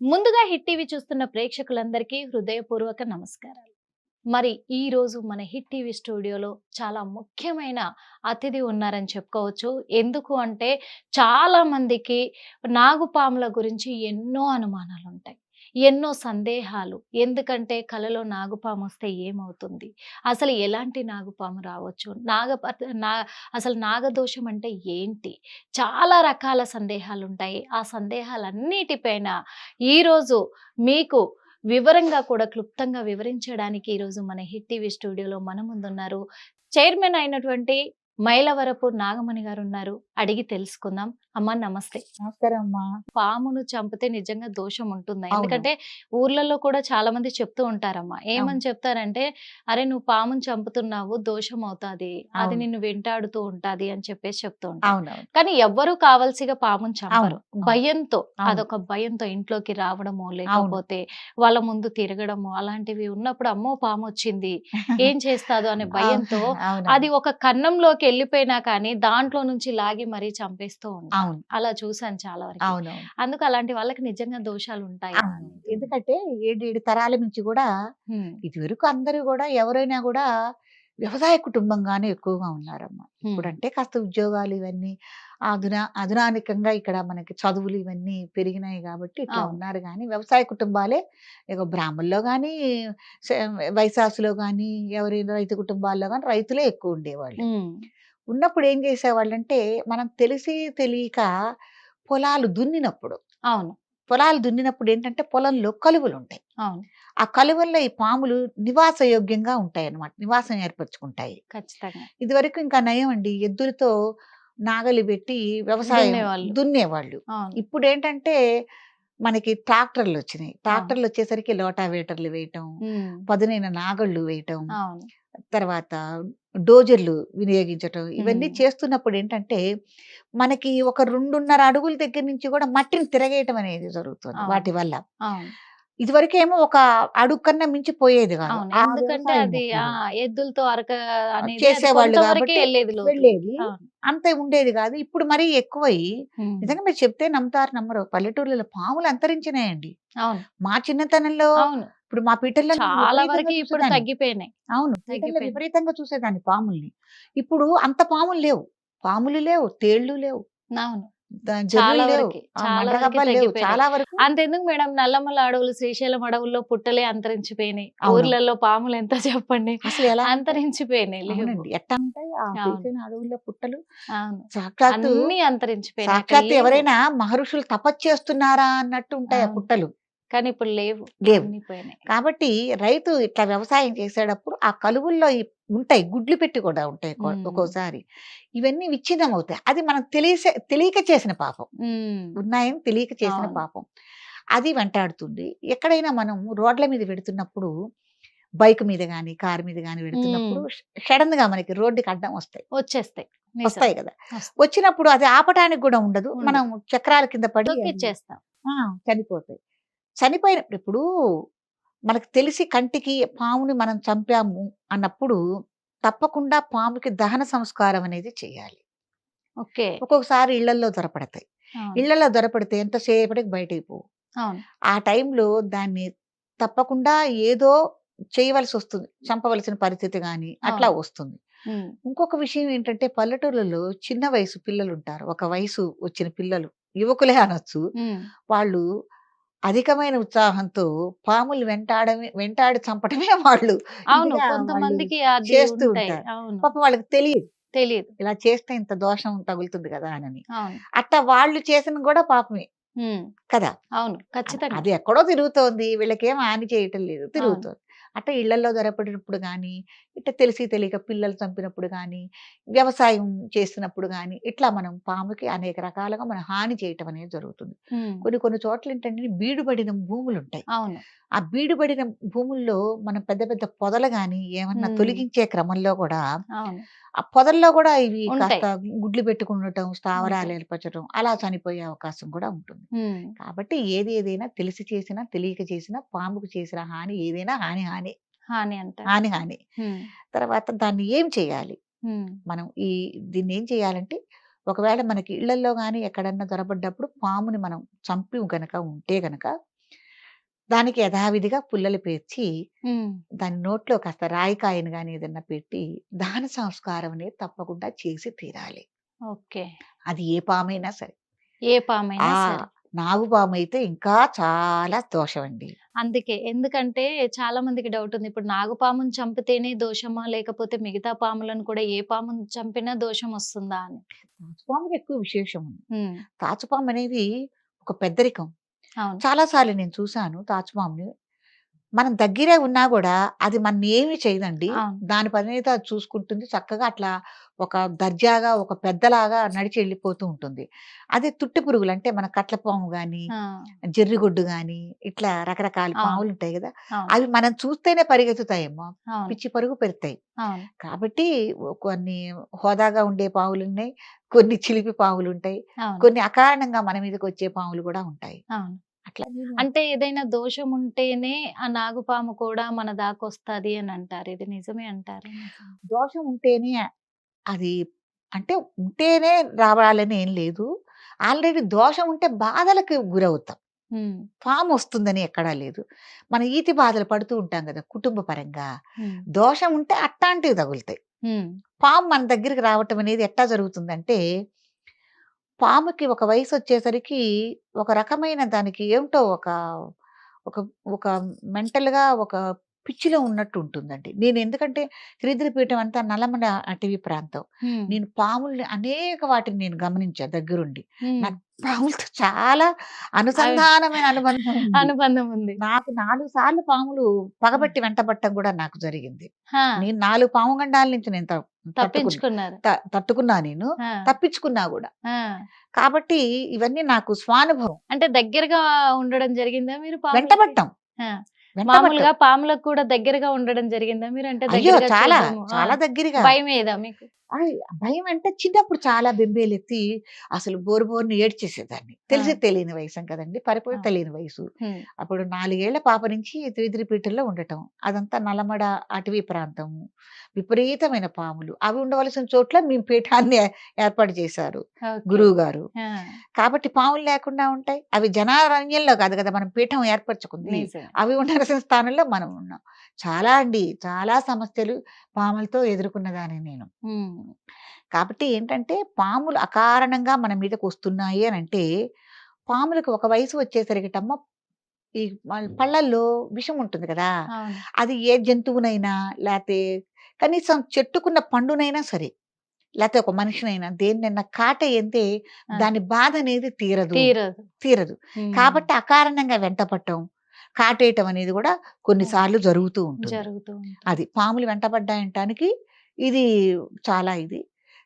ముందుగా hit TV చూస్తున్న ప్రేక్షకులందరికీ హృదయపూర్వక నమస్కారాలు. మరి ఈ రోజు మన హిట్ టీవీ స్టూడియోలో చాలా ముఖ్యమైన అతిథి ఉన్నారని చెప్పుకోవచ్చు. ఎందుకు అంటే చాలా మందికి నాగుపాముల గురించి ఎన్నో అనుమానాలు ఉంటాయి ఎన్నో సందేహాలు. ఎందుకంటే కలలో నాగుపాము వస్తే ఏమవుతుంది? అసలు ఎలాంటి నాగుపాము రావచ్చు? నాగ నా అసలు నాగదోషం అంటే ఏంటి? చాలా రకాల సందేహాలు ఉంటాయి ఆ సందేహాలన్నిటిపైన ఈరోజు మీకు వివరంగా కూడా క్లుప్తంగా వివరించడానికి ఈరోజు మన హిట్ టీవీ స్టూడియోలో మన ముందున్నారు. చైర్మన్ అయినటువంటి మైలవరపు నాగమణి గారు ఉన్నారు అడిగి తెలుసుకుందాం. అమ్మ నమస్తే. నమస్కారం అమ్మా. పామును చంపితే నిజంగా దోషం ఉంటుందా. ఎందుకంటే ఊర్లలో కూడా చాలా మంది చెప్తూ ఉంటారమ్మా. ఏమని. చెప్తారంటే అరే నువ్వు పామును చంపుతున్నావు దోషం అవుతాది. అది. నిన్ను వెంటాడుతూ ఉంటది అని చెప్పేసి చెప్తూ ఉంటారు. కానీ ఎవ్వరూ కావాల్సిగా పామును చంపరు. భయంతో. అదొక భయంతో ఇంట్లోకి రావడము లేకపోతే వాళ్ళ ముందు తిరగడము అలాంటివి ఉన్నప్పుడు అమ్మో పాము వచ్చింది. ఏం చేస్తాదో అనే భయంతో అది ఒక కన్నంలోకి వెళ్ళిపోయినా కానీ దాంట్లో నుంచి లాగి మరీ చంపేస్తూ ఉంటారు అవును. అలా చూసాను చాలా వరకు. అవును అందుకు అలాంటి వాళ్ళకి నిజంగా దోషాలు ఉంటాయి. ఎందుకంటే ఏడు ఏడు తరాల నుంచి కూడా ఇది వరకు అందరూ కూడా ఎవరైనా కూడా వ్యవసాయ కుటుంబంగానే ఎక్కువగా ఉన్నారమ్మా. ఇప్పుడంటే కాస్త ఉద్యోగాలు ఇవన్నీ ఆధునా అధునానికంగా ఇక్కడ మనకి చదువులు ఇవన్నీ పెరిగినాయి కాబట్టి ఇట్లా. ఉన్నారు కానీ వ్యవసాయ కుటుంబాలే ఇక బ్రాహ్మణుల్లో కానీ వైశాసులో కానీ ఎవరి రైతు కుటుంబాల్లో కానీ రైతులే ఎక్కువ ఉండేవాళ్ళు. ఉన్నప్పుడు ఏం చేసేవాళ్ళంటే మనం తెలిసి తెలియక పొలాలు దున్నినప్పుడు అవును. పొలాలు దున్నినప్పుడు ఏంటంటే పొలంలో కలువలు ఉంటాయి అవును. ఆ కలువల్లో ఈ పాములు నివాస యోగ్యంగా ఉంటాయి అన్నమాట నివాసం ఏర్పరచుకుంటాయి. ఖచ్చితంగా. ఇదివరకు ఇంకా నయం అండి ఎద్దులతో నాగలి పెట్టి వ్యవసాయం దున్నేవాళ్ళు. ఇప్పుడు ఏంటంటే మనకి ట్రాక్టర్లు వచ్చినాయి ట్రాక్టర్లు వచ్చేసరికి లోటావేటర్లు వేయటం ఉమ్, పదునైన నాగళ్ళు వేయటం తర్వాత డోజర్లు వినియోగించటం ఇవన్నీ. చేస్తున్నప్పుడు ఏంటంటే మనకి ఒక రెండున్నర అడుగుల దగ్గర నుంచి కూడా మట్టిని తిరగేయటం అనేది జరుగుతుంది. వాటి వల్ల. ఇదివరకేమో ఒక అడుగు కన్నా మించి పోయేది కాదు ఎందుకంటే అది ఎద్దులతో అరక చేసేవాళ్ళు వెళ్ళేది. అంత ఉండేది కాదు. ఇప్పుడు మరీ ఎక్కువయి ఉమ్, నిజంగా మీరు చెప్తే నమ్ముతారు నమ్మరు. పల్లెటూర్లలో పాములు అంతరించినాయండి. మా చిన్నతనంలో ఇప్పుడు మా పీటల్లో చాలా వరకు ఇప్పుడు. తగ్గిపోయినాయి. అవును పీటల్లో. విపరీతంగా చూసేదాన్ని పాముల్ని. ఇప్పుడు అంత పాములు లేవు. పాములు లేవు తేళ్ళు లేవు. అవును. చాలా వరకి, చాలా అంతెందుకు మేడం నల్లమల అడవులు శ్రీశైలం అడవుల్లో పుట్టలే అంతరించిపోయినాయి. ఊర్లలో పాములు ఎంత చెప్పండి? అసలు ఎలా? అంతరించిపోయినాయి ఎట్లా అడవుల్లో పుట్టలు? అవును. సాక్షాత్తు అన్ని అంతరించిపోయినాయి. ఎవరైనా మహర్షులు తపస్సు చేస్తున్నారా అన్నట్టు ఉంటాయి ఆ. పుట్టలు. కానీ ఇప్పుడు లేవు. లేవు. కాబట్టి రైతు ఇట్లా వ్యవసాయం చేసేటప్పుడు ఆ కలువుల్లో ఉంటాయి. గుడ్లు పెట్టి కూడా ఉంటాయి. ఒక్కోసారి. ఇవన్నీ విచ్ఛిన్నం అవుతాయి అది మనం తెలిసే తెలియక చేసిన పాపం. ఉన్నాయని తెలియక చేసిన. పాపం. అది వెంటాడుతుంది. ఎక్కడైనా మనం రోడ్ల మీద పెడుతున్నప్పుడు బైక్ మీద కానీ కార్ మీద కానీ పెడుతున్నప్పుడు సడన్గా మనకి రోడ్డుకి అడ్డం వస్తాయి. వచ్చేస్తాయి. వస్తాయి కదా. వచ్చినప్పుడు అది ఆపటానికి కూడా ఉండదు. మనం చక్రాల కింద పడి ఆ, చనిపోతాయి. చనిపోయినప్పుడు ఇప్పుడు మనకు తెలిసి కంటికి పాముని మనం చంపాము అన్నప్పుడు తప్పకుండా పాముకి దహన సంస్కారం అనేది చేయాలి. ఓకే. ఒక్కొక్కసారి ఇళ్ళలో దొరపడతాయి. ఇళ్ళలో దొరపడితే ఎంతసేపటికి బయటికి పోవు. ఆ టైంలో దాన్ని తప్పకుండా ఏదో చేయవలసి వస్తుంది. చంపవలసిన పరిస్థితి కానీ అట్లా. వస్తుంది. ఇంకొక విషయం ఏంటంటే పల్లెటూర్లలో చిన్న వయసు పిల్లలు ఉంటారు ఒక వయసు వచ్చిన పిల్లలు యువకులే అనొచ్చు. వాళ్ళు అధికమైన ఉత్సాహంతో పాములు వెంటాడమే వెంటాడి చంపటమే వాళ్ళు. అవును. కొంతమందికి చేస్తూ ఉంటాయి ఉంటారు. అవును. పాప వాళ్ళకి తెలియదు. తెలియదు. ఇలా చేస్తే ఇంత దోషం తగులుతుంది కదా అని అట్లా వాళ్ళు చేసిన కూడా పాపమే కదా. అవును. ఖచ్చితంగా. అది ఎక్కడో తిరుగుతోంది. వీళ్ళకేం హాని చేయటం లేదు. తిరుగుతోంది. అట్లా ఇళ్ళలో దొరపడినప్పుడు కానీ ఇట్లా తెలిసి తెలియక పిల్లలు చంపినప్పుడు కానీ వ్యవసాయం చేసినప్పుడు కానీ ఇట్లా మనం పాముకి అనేక రకాలుగా మనం హాని చేయటం అనేది జరుగుతుంది. కొన్ని కొన్ని చోట్ల ఏంటంటే బీడుబడిన భూములు ఉంటాయి అవును. ఆ బీడుబడిన భూముల్లో మనం పెద్ద పెద్ద పొదలు కానీ ఏమన్నా. తొలగించే క్రమంలో కూడా ఆ పొదల్లో కూడా ఇవి. కాస్త గుడ్లు పెట్టుకుండటం స్థావరాలు. ఏర్పరచడం అలా చనిపోయే అవకాశం కూడా ఉంటుంది. కాబట్టి ఏది ఏదైనా తెలిసి చేసినా తెలియక చేసినా పాముకు చేసిన హాని ఏదైనా హాని హాని హాని అంటారు. హాని హాని. తర్వాత దాన్ని ఏం చేయాలి? మనం ఈ దీన్ని ఏం చేయాలంటే ఒకవేళ మనకి ఇళ్ళలో కానీ ఎక్కడన్నా దొరబడ్డప్పుడు పాముని మనం చంపి గనక ఉంటే గనక దానికి యథావిధిగా పుల్లలు పేర్చి దాని నోట్లో కాస్త రాయికాయను గాని ఏదన్నా పెట్టి దాన సంస్కారం అనేది తప్పకుండా చేసి తీరాలి. ఓకే. అది ఏ పామైనా సరే. ఏ పామైనా నాగుపాము అయితే ఇంకా చాలా దోషం అండి అందుకే. ఎందుకంటే చాలా మందికి డౌట్ ఉంది. ఇప్పుడు నాగుపాముని చంపితేనే దోషమా? లేకపోతే మిగతా పాములను కూడా ఏ పాముని చంపినా దోషం వస్తుందా అని? తాచుపాముకి ఎక్కువ విశేషం ఉంది తాచుపాము అనేది ఒక పెద్దరికం. అవును. చాలా సార్లు నేను చూశాను తాచుపాముని మనం దగ్గరే ఉన్నా కూడా అది మన ఏమి చేయదండి. అవును. దాని పని అయితే అది చూసుకుంటుంది. చక్కగా అట్లా ఒక దర్జాగా ఒక పెద్దలాగా నడిచి వెళ్ళిపోతూ ఉంటుంది. అదే తుట్టి పురుగులు అంటే మన కట్లపాము గాని ఆ, జర్రిగొడ్డు గాని ఇట్లా రకరకాల అవును. పాములు ఉంటాయి కదా. అవును. అవి మనం చూస్తేనే పరిగెత్తుతాయేమో. అవును. పిచ్చి పరుగు పెడతాయి అవును. కాబట్టి ఓ కొన్ని హోదాగా ఉండే పావులు ఉన్నాయి. కొన్ని చిలిపి పావులు ఉంటాయి. అవును. కొన్ని అకారణంగా మన మీదకి వచ్చే పాములు కూడా ఉంటాయి. అవును. అట్లా. అంటే ఏదైనా దోషం ఉంటేనే ఆ నాగుపాము కూడా మన దాకా వస్తుంది అని అంటారు. ఇది నిజమే అంటారు? దోషం ఉంటేనే అది అంటే ఉంటేనే రావాలని ఏం లేదు. ఆల్రెడీ దోషం ఉంటే బాధలకు గురవుతాం. పాము వస్తుందని ఎక్కడా లేదు. మన ఈతి బాధలు పడుతూ ఉంటాం కదా కుటుంబ పరంగా. దోషం ఉంటే అట్టాంటివి తగులుతాయి. పాము మన దగ్గరికి రావటం అనేది ఎట్టా జరుగుతుందంటే పాముకి ఒక వయసు వచ్చేసరికి ఒక రకమైన దానికి ఏమిటో ఒక ఒక ఒక మెంటల్‌గా ఒక పిచ్చిలో ఉన్నట్టు ఉంటుందండి. నేను ఎందుకంటే త్రిదిరిపీఠం అంతా నల్లమల అటవీ ప్రాంతం. నేను పాముల్ని అనేక వాటిని నేను గమనించా దగ్గరుండి. నాకు పాములతో చాలా అనుసంధానమైన అనుబంధం ఉంది. అనుబంధం ఉంది నాకు 4 సార్లు పాములు పగబట్టి వెంటబడటం కూడా నాకు జరిగింది. హా, నేను 4 పాము గండాల నుంచి నేను త. తప్పించుకున్నారు తట్టుకున్నా నేను. తప్పించుకున్నా. హా. కాబట్టి ఇవన్నీ నాకు స్వానుభవం. అంటే దగ్గరగా ఉండడం జరిగిందా మీరు వెంటబడటం. మామూలుగా పాములకు కూడా దగ్గరగా ఉండడం జరిగిందా మీరు అంటే చాలా. చాలా దగ్గరగా. భయం ఏదా మీకు భయం అంటే చిన్నప్పుడు చాలా బెంబేలెత్తి అసలు బోరు బోరున ఏడ్చేసేదాన్ని. తెలిసి తెలియని వయసం కదండీ! పరిపూర్ణ. తెలియని వయసు. అప్పుడు 4 ఏళ్ళ పాప నుంచి త్రిదిరిపీఠంలో ఉండటం. అదంతా నల్లమడ అటవీ ప్రాంతము. విపరీతమైన పాములు. అవి ఉండవలసిన చోట్ల మేము పీఠాన్ని ఏర్పాటు చేశారు ఓకే. గురువుగారు. ఆ, కాబట్టి పాములు లేకుండా ఉంటాయి. అవి జనారణ్యంలో కాదు కదా! మనం పీఠం ఏర్పరచుకుంది. అవి ఉండాల్సిన స్థానంలో మనం ఉన్నాం. చాలా అండి. చాలా సమస్యలు పాములతో ఎదుర్కొన్నదాన్ని నేను. కాబట్టి ఏంటంటే పాములు అకారణంగా మన మీదకి వస్తున్నాయి అని అంటే పాములకు ఒక వయసు వచ్చేసరికిటమ్మ ఈ పళ్ళల్లో విషం ఉంటుంది కదా! అది ఏ జంతువునైనా లేతే కనీసం చెట్టుకున్న పండునైనా సరే, లేతే ఒక మనిషినైనా దేన్నైనా కాటేయంతే ఆ. దాని బాధ అనేది తీరదు. తీరదు. కాబట్టి అకారణంగా వెంటపడటం, కాటేయటం అనేది కూడా కొన్నిసార్లు జరుగుతూ ఉంటుంది. జరుగుతూ ఉంటుంది. అది పాములు వెంటబడ్డాయంటానికి ఇది చాలా ఇది.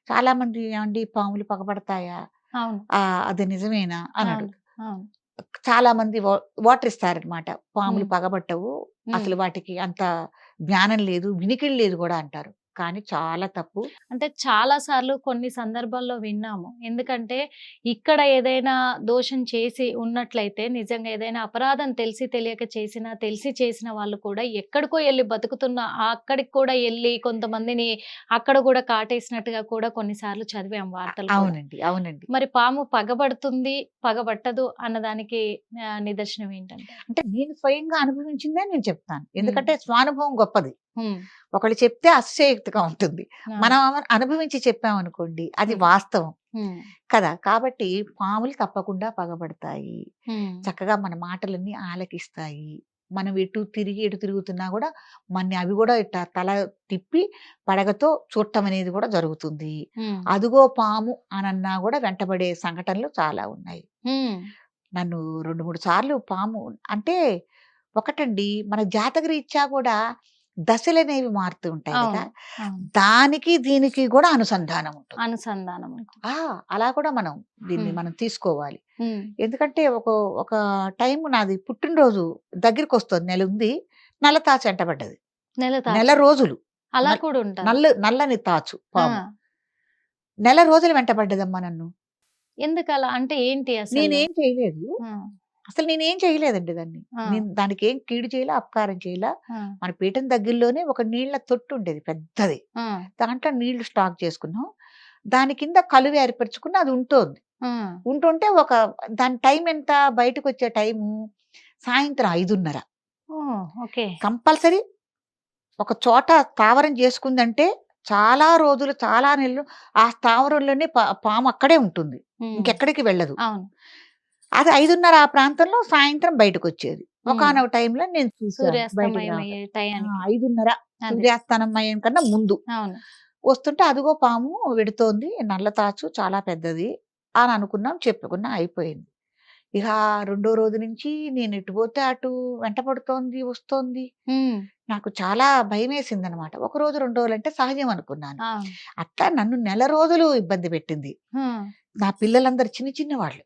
చాలా మంది ఏమండి పాములు పగబడతాయా? అది నిజమేనా? అని అవును అడుగుతారు. అవును చాలా మంది వాటర్ ఇస్తారనమాట. పాములు. పగబట్టవు. అసలు వాటికి అంత జ్ఞానం లేదు, వినికిడి లేదు గూడా అంటారు. కానీ చాలా తప్పు. అంటే చాలా సార్లు కొన్ని సందర్భాల్లో విన్నాము. ఎందుకంటే ఇక్కడ ఏదైనా దోషం చేసి ఉన్నట్లయితే నిజంగా ఏదైనా అపరాధం తెలిసి తెలియక చేసినా, తెలిసి చేసిన వాళ్ళు కూడా ఎక్కడికో ఎళ్ళి బతుకుతున్న అక్కడికి కూడా ఎళ్ళి కొంతమందిని అక్కడ కూడా కాటేసినట్టుగా కూడా కొన్నిసార్లు చదివాం వార్తలు. అవునండి. అవునండి. మరి పాము పగబడుతుంది, పగబట్టదు అన్నదానికి నిదర్శనం ఏంటంటే? అంటే నేను స్వయంగా అనుభవించిందే నేను చెప్తాను. ఎందుకంటే స్వానుభవం గొప్పది. ఒకళ్ళు చెప్తే అతిశయోక్తిగా ఉంటుంది. మనం అనుభవించి చెప్పామనుకోండి అది. వాస్తవం. కదా! కాబట్టి పాములు తప్పకుండా పగబడతాయి. చక్కగా మన మాటలన్నీ ఆలకిస్తాయి. మనం ఎటు తిరిగి ఎటు తిరుగుతున్నా గూడా మన్ని అవి గూడా ఇట్టా తల తిప్పి పడగతో చూడటం అనేది గూడా జరుగుతుంది. అదుగో పాము అనన్నా గూడా వెంటబడే సంఘటనలు చాలా ఉన్నాయి. నన్ను 2, 3 సార్లు పాము అంటే ఒకటండి మన జాతకరీత్యా గూడా దశలనేవి మారుతూ ఉంటాయి! అవును. దానికి దీనికి గూడా అనుసంధానం ఉంటుంది. అనుసంధానం! అలా కూడా మనం దీన్ని. మనం తీసుకోవాలి. ఎందుకంటే ఒక ఒక టైము నాది పుట్టినరోజు దగ్గరికొస్తోంది. నెలుంది. నల్ల తాచు ఎంటబడ్డది. నెల నెల. రోజులు. అలా నల్ కూడా ఉంటారు. నల్లు నల్లని తాచు! పాము. నెల రోజులు వెంటబడ్డదమ్మా నన్ను. ఎందుకలా? అంటే ఏంటి? నేనేం చేయలేదు. అసలు నేనేం చేయలేదండి దాన్ని. నేను దానికేం కీడు చేయలా, అపకారం చేయలా. మన పీఠం దగ్గరలోనే ఒక నీళ్ళ తొట్టు ఉండేది పెద్దది. దాంట్లో నీళ్ళు స్టాక్ చేసుకున్నాం. దాని కింద కలువ ఏర్పరచుకుని అది ఉంటోంది. ఉంటుంటే ఒక దాని టైం ఎంత? బయటకొచ్చే టైము? సాయంత్రం ఐదున్నర. కంపల్సరీ ఒక చోట స్థావరం చేసుకుందంటే చాలా రోజులు చాలా నెలలు ఆ స్థావరంలోనే పాము అక్కడే ఉంటుంది. ఇంకెక్కడికి వెళ్ళదు. అది ఐదున్నర ఆ ప్రాంతంలో సాయంత్రం బయటకు వచ్చేది ఒకనొక టైంలో నేను చూసాను ఐదున్నర అదే, సూర్యాస్తమయం అయ్యే కన్నా ముందు. వస్తుంటే అదిగో పాము వెడుతోంది నల్ల తాచు చాలా పెద్దది అని అనుకున్నాం చెప్పుకున్నా అయిపోయింది. ఇక రెండో రోజు నుంచి నేను ఎటు పోతే అటు వెంట పడుతోంది వస్తోంది. నాకు చాలా భయం వేసింది అనమాట ఒక రోజు రెండు రోజులు అంటే సహజం అనుకున్నాను. అట్లా నన్ను నెల రోజులు ఇబ్బంది పెట్టింది. నా పిల్లలందరూ చిన్న చిన్న వాళ్ళు.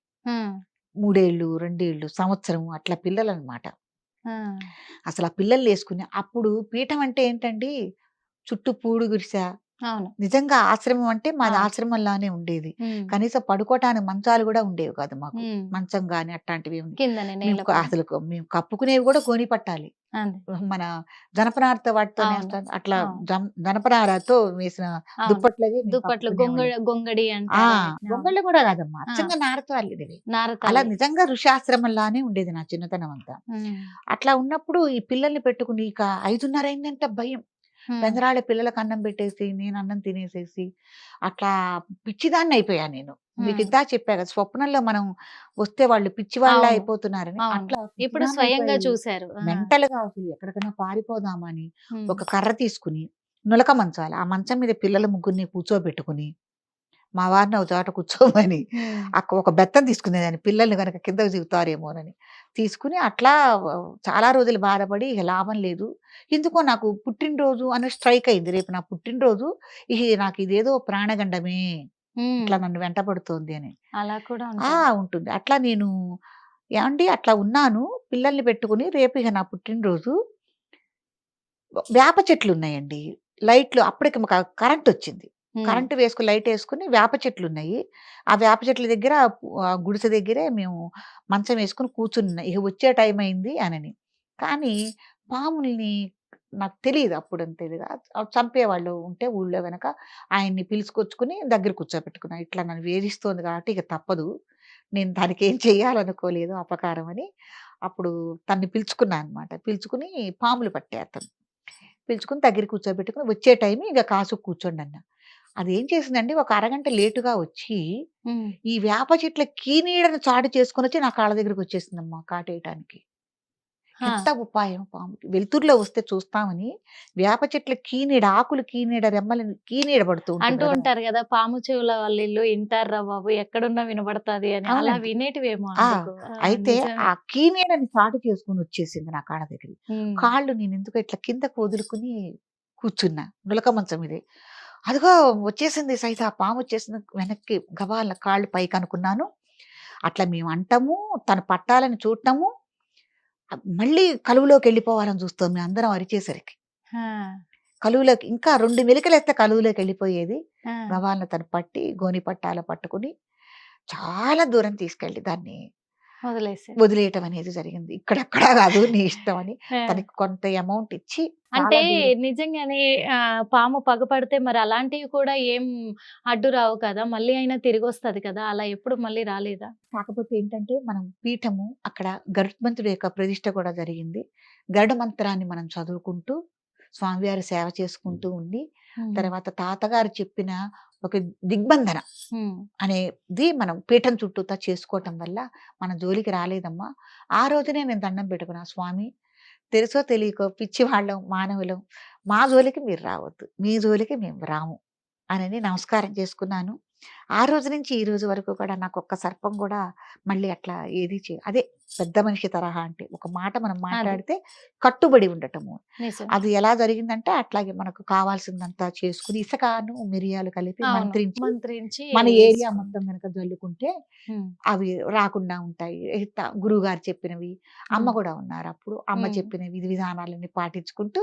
మూడేళ్ళు రెండేళ్ళు సంవత్సరం అట్లా పిల్లలు అనమాట అసలు ఆ పిల్లలు వేసుకుని అప్పుడు పీఠం అంటే ఏంటండి? చుట్టూ పూడు గురిసా అవును. నిజంగా ఆశ్రమం అంటే మాది. ఆశ్రమంలానే ఉండేది. కనీసం పడుకోవటానికి మంచాలు కూడా ఉండేవి కాదు మాకు. మంచం గాని అట్లాంటివి అసలు మేము కప్పుకునేవి కూడా గోని పట్టాలి. మన జనపనారతో వాటితో. అట్లా జనపనారతో వేసిన దుప్పట్లవి దుప్పట్లు గొంగడి. గొంగళ్ళు కూడా కాదమ్మా. అచ్చంగా నారతో అల్లినవి అలా నిజంగా ఋషాశ్రమంలానే ఉండేది నా చిన్నతనం అంతా. అట్లా ఉన్నప్పుడు ఈ పిల్లల్ని పెట్టుకుని ఇక ఐదున్నర అయిందంటే భయం. పెందరాళ్ళ పిల్లలకు అన్నం పెట్టేసి నేను అన్నం తినేసేసి అట్లా పిచ్చిదాన్ని అయిపోయా నేను. మీకు. ఇంతా చెప్పా కదా స్వప్నంలో మనం వస్తే వాళ్ళు పిచ్చి వాళ్ళ అవును. అయిపోతున్నారని. అట్లా ఇప్పుడు స్వయంగా ఆ, మెంటల్గా అసలు ఎక్కడికైనా పారిపోదామని ఒక కర్ర తీసుకుని నులక మంచాలి ఆ మంచం మీద పిల్లల ముగ్గురిని కూర్చోబెట్టుకుని మా వారిని ఒక చోట కూర్చోమని అక్క ఒక బెత్తం తీసుకునేదాన్ని పిల్లల్ని కనుక కిందకు దిగుతారేమోనని. తీసుకుని అట్లా చాలా రోజులు బాధపడి ఇక లాభం లేదు. ఎందుకో నాకు పుట్టినరోజు అనే స్ట్రైక్ అయింది. రేపు నా పుట్టినరోజు ఇక నాకు ఇదేదో ప్రాణగండమే ఇట్లా నన్ను వెంటబడుతోంది అని. అలా కూడా ఆ! ఉంటుంది. అట్లా నేను ఏమండి అట్లా ఉన్నాను. పిల్లల్ని పెట్టుకుని రేపు ఇక నా పుట్టినరోజు వేప చెట్లు ఉన్నాయండి. లైట్లు అప్పటికి మాకు కరెంట్ వచ్చింది. కరెంటు వేసుకుని లైట్ వేసుకుని వేప చెట్లు ఉన్నాయి ఆ వేప చెట్ల దగ్గర ఆ గుడిసె దగ్గరే మేము మంచం వేసుకుని కూర్చున్నాం ఇక వచ్చే టైం అయింది అనని. కానీ పాముల్ని నాకు తెలియదు అప్పుడు అంత చంపేవాళ్ళు ఉంటే ఊళ్ళో వెనక ఆయన్ని పిలుచుకొచ్చుకుని దగ్గర కూర్చోబెట్టుకున్నాను ఇట్లా నన్ను వేధిస్తోంది కాబట్టి ఇక తప్పదు. నేను దానికి ఏం చెయ్యాలనుకోలేదు అపకారం అని. అప్పుడు తన్ని పిలుచుకున్నాను అనమాట పిలుచుకుని పాములు పట్టే అతను. పిలుచుకుని దగ్గర కూర్చోబెట్టుకుని వచ్చే టైం ఇక కాసు కూర్చోండి అన్న. అది ఏం చేసిందండి ఒక అరగంట లేటుగా వచ్చి ఈ వేప చెట్ల కీనీడను చాటు చేసుకుని వచ్చి నా కాళ్ళ దగ్గరికి వచ్చేసిందమ్మా కాటేయటానికి. ఎంత ఉపాయం పాముకి వెలుతురులో వస్తే చూస్తామని వేప చెట్ల కీనీడ ఆకులు కీనీడ రెమ్మలు కీనీడ పడుతూ అంటూ. ఉంటారు కదా పాము చెవుల వాళ్ళ ఇల్లు ఇంటారా బాబు ఎక్కడున్నా వినబడతాది అని. అలా. వినేటివేమో అయితే. ఆ కీనీడని చాటు చేసుకుని వచ్చేసింది నా కాళ్ళ దగ్గరికి. ఉమ్, కాళ్ళు నేను ఎందుకు ఇట్లా కిందకు వదులుకుని కూర్చున్నా నులక మంచం మీదే. అదిగో వచ్చేసింది సైత ఆ పాము వచ్చేసింది వెనక్కి గబాల కాళ్ళు పైకి అనుకున్నాను. అట్లా మేము అంటాము తను పట్టాలని చూడటము. మళ్ళీ కలువులోకి వెళ్ళిపోవాలని చూస్తాం మేము అందరం అరిచేసరికి. కలువులోకి ఇంకా రెండు మెలికలు ఎత్తే కలువులోకి వెళ్ళిపోయేది. గవాలను తను పట్టి గోని పట్టాల పట్టుకుని చాలా దూరం తీసుకెళ్ళి దాన్ని వదిలేయటం అనేది జరిగింది. ఇక్కడెక్కడ కాదు నీ ఇష్టం అని తనకి కొంత అమౌంట్ ఇచ్చి అంటే నిజంగానే పాము పగపడితే మరి అలాంటివి కూడా ఏం అడ్డు రావు కదా! మళ్ళీ అయినా తిరిగి వస్తది కదా! అలా ఎప్పుడు మళ్ళీ రాలేదా? కాకపోతే ఏంటంటే మనం పీఠము అక్కడ గరుత్మంతుడి యొక్క ప్రతిష్ట కూడా జరిగింది. గరుడ మంత్రాన్ని మనం చదువుకుంటూ స్వామివారి సేవ చేసుకుంటూ ఉండి తర్వాత తాతగారు చెప్పిన ఒక దిగ్బంధన అనేది మనం పీఠం చుట్టూతా చేసుకోవటం వల్ల మన జోలికి రాలేదమ్మా. ఆ రోజునే నేను దండం పెట్టుకున్నా స్వామి తెలుసో తెలియకో పిచ్చి వాళ్ళం మానవులం. మా జోలికి మీరు రావద్దు. మీ జోలికి మేము రాము. అని నమస్కారం చేసుకున్నాను. ఆ రోజు నుంచి ఈ రోజు వరకు కూడా నాకు ఒక్క సర్పం కూడా మళ్ళీ అట్లా ఏది చే అదే పెద్ద మనిషి తరహా అంటే ఒక మాట మనం మాట్లాడితే కట్టుబడి ఉండటము. అది ఎలా జరిగిందంటే అట్లాగే మనకు కావాల్సిందంతా చేసుకుని ఇసుకను మిరియాలు కలిపి మంత్రించి మంత్రించి మన ఏరియా. మొత్తం కనుక జల్లుకుంటే అవి రాకుండా ఉంటాయి. గురువు గారు చెప్పినవి అమ్మ కూడా ఉన్నారు అప్పుడు. అమ్మ. చెప్పిన విధి విధానాలన్నీ పాటించుకుంటూ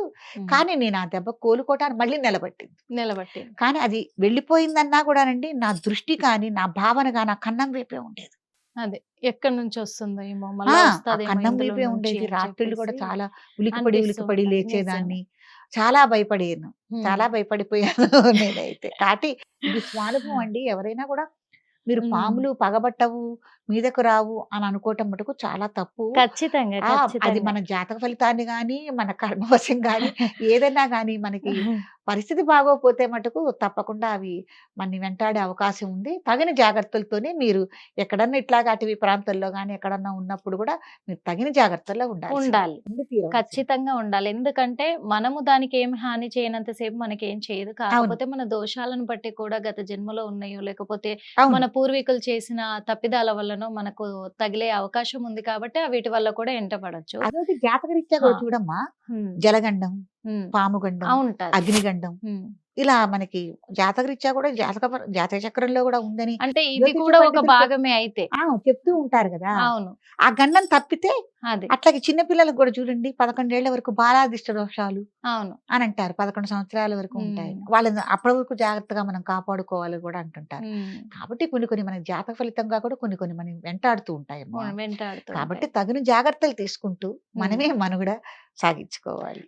కానీ నేను ఆ దెబ్బ కోలుకోవటానికి మళ్ళీ నిలబట్టింది. నిలబట్టి కానీ అది వెళ్ళిపోయిందన్నా కూడానండి నా దృష్టి కానీ నా భావన కానీ ఆ కన్నం వైపే ఉండేది. అదే. ఎక్కడి నుంచి వస్తుందో ఏమో కన్నం వైపే ఉండేది. రాత్రులు కూడా చాలా ఉలికిపడి ఉలికిపడి. లేచేదాన్ని. చాలా భయపడేను. చాలా భయపడిపోయాను నేనైతే. కాబట్టి ఇది స్వానుభవం అండి. ఎవరైనా కూడా మీరు. పాములు పగబట్టవు మీదకు రావు అని అనుకోవటం మటుకు చాలా తప్పు. ఖచ్చితంగా అది మన జాతక ఫలితాన్ని గాని మన కర్మవశం గాని ఏదైనా గాని మనకి పరిస్థితి బాగోకపోతే మటుకు తప్పకుండా అవి మన వెంటాడే అవకాశం ఉంది. తగిన జాగ్రత్తలతోనే మీరు ఎక్కడన్నా ఇట్లాగా అటవీ ప్రాంతాల్లో కానీ ఎక్కడన్నా ఉన్నప్పుడు కూడా మీరు తగిన జాగ్రత్తల్లో ఉండాలి. ఉండాలి. ఖచ్చితంగా ఉండాలి. ఎందుకంటే మనము దానికి ఏం హాని చేయనంతసేపు మనకి ఏం చేయదు. కాకపోతే మన దోషాలను బట్టి కూడా గత జన్మలో ఉన్నాయో లేకపోతే మన పూర్వీకులు చేసిన తప్పిదాల వల్లనో మనకు తగిలే అవకాశం ఉంది కాబట్టి వీటి వల్ల కూడా ఎంటపడచ్చు అదొకటి జాతకరీత్యా కూడా. చూడమ్మా. జలగండం పాముగండం అగ్నిగండం. ఇలా మనకి జాతకరీత్యా కూడా జాతక జాతక చక్రంలో కూడా ఉందని అంటే ఇది కూడా ఒక భాగమే అయితే. చెప్తూ ఉంటారు కదా. అవును. ఆ గండం తప్పితే అది. అట్లాగే చిన్న పిల్లలకు కూడా చూడండి పదకొండేళ్ళ వరకు బాలాదిష్ట దోషాలు అవును. అని అంటారు. పదకొండు సంవత్సరాల వరకు ఉంటాయి. వాళ్ళని అప్పటి వరకు జాగ్రత్తగా మనం కాపాడుకోవాలి కూడా అంటుంటారు. కాబట్టి కొన్ని కొన్ని మనకి జాతక ఫలితంగా కూడా కొన్ని కొన్ని మనం వెంటాడుతూ ఉంటాయి కాబట్టి. తగిన జాగ్రత్తలు తీసుకుంటూ మనమే మనుగడ సాగించుకోవాలి.